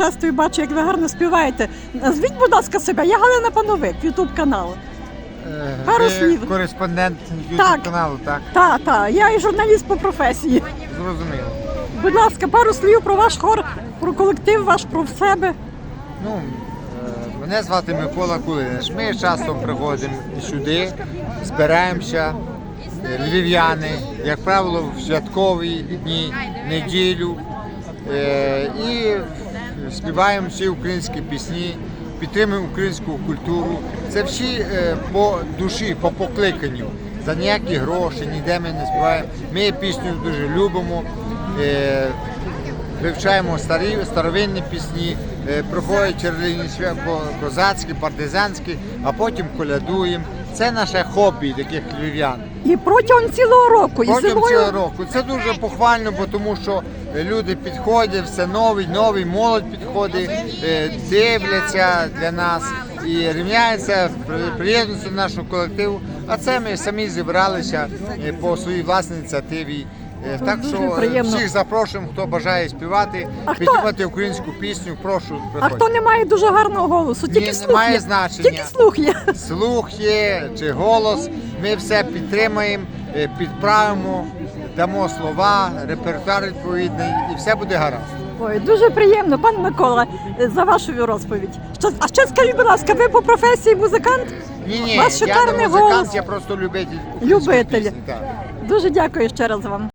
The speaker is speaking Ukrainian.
часто і бачу, як ви гарно співаєте. Назвіть, будь ласка, себе. Я Галина Пановик, Ютуб канал. Е, Пару ви слів. кореспондент Так. YouTube каналу, так? Та, та, я і журналіст по професії. Зрозуміло. Будь ласка, пару слів про ваш хор, про колектив ваш, про себе. Ну, е, мене звати Микола Кулинич. Ми часом приходимо сюди, збираємося, е, львів'яни, як правило, в святкові дні, неділю. І співаємо всі українські пісні, підтримуємо українську культуру. Це всі е, по душі, по покликанню. За ніякі гроші, ніде ми не співаємо. Ми пісню дуже любимо. е, вивчаємо старі старовинні пісні, е, проходять черлині свя- козацькі, партизанські, а потім колядуємо. Це наше хобі таких львів'ян. І протягом цілого року, і Протягом зимою. цього року. Це дуже похвально, бо тому що люди підходять, все новий, новий, молодь підходить, е, дивляться для нас і рівняються, при- приєднуються до нашого колективу. А це ми самі зібралися е, по своїй власній ініціативі. Е, Так Дуже що е, приємно. всіх запрошуємо, хто бажає співати, А хто- підтримати українську пісню. Прошу А приходьте. хто не має дуже гарного голосу? Тільки Ні, слух немає є. значення. Тільки слух є. Слух є чи голос. Ми все підтримаємо, е, підправимо, дамо слова, репертуар відповідний, і все буде гаразд. Ой, дуже приємно, пан Микола, е, за вашу розповідь. Що, а ще скажіть, будь ласка, ви по професії музикант? Ні, У ні, вас я не шикарний музикант, голос. я просто любитель української Любитель. пісні, так. Дуже дякую ще раз вам.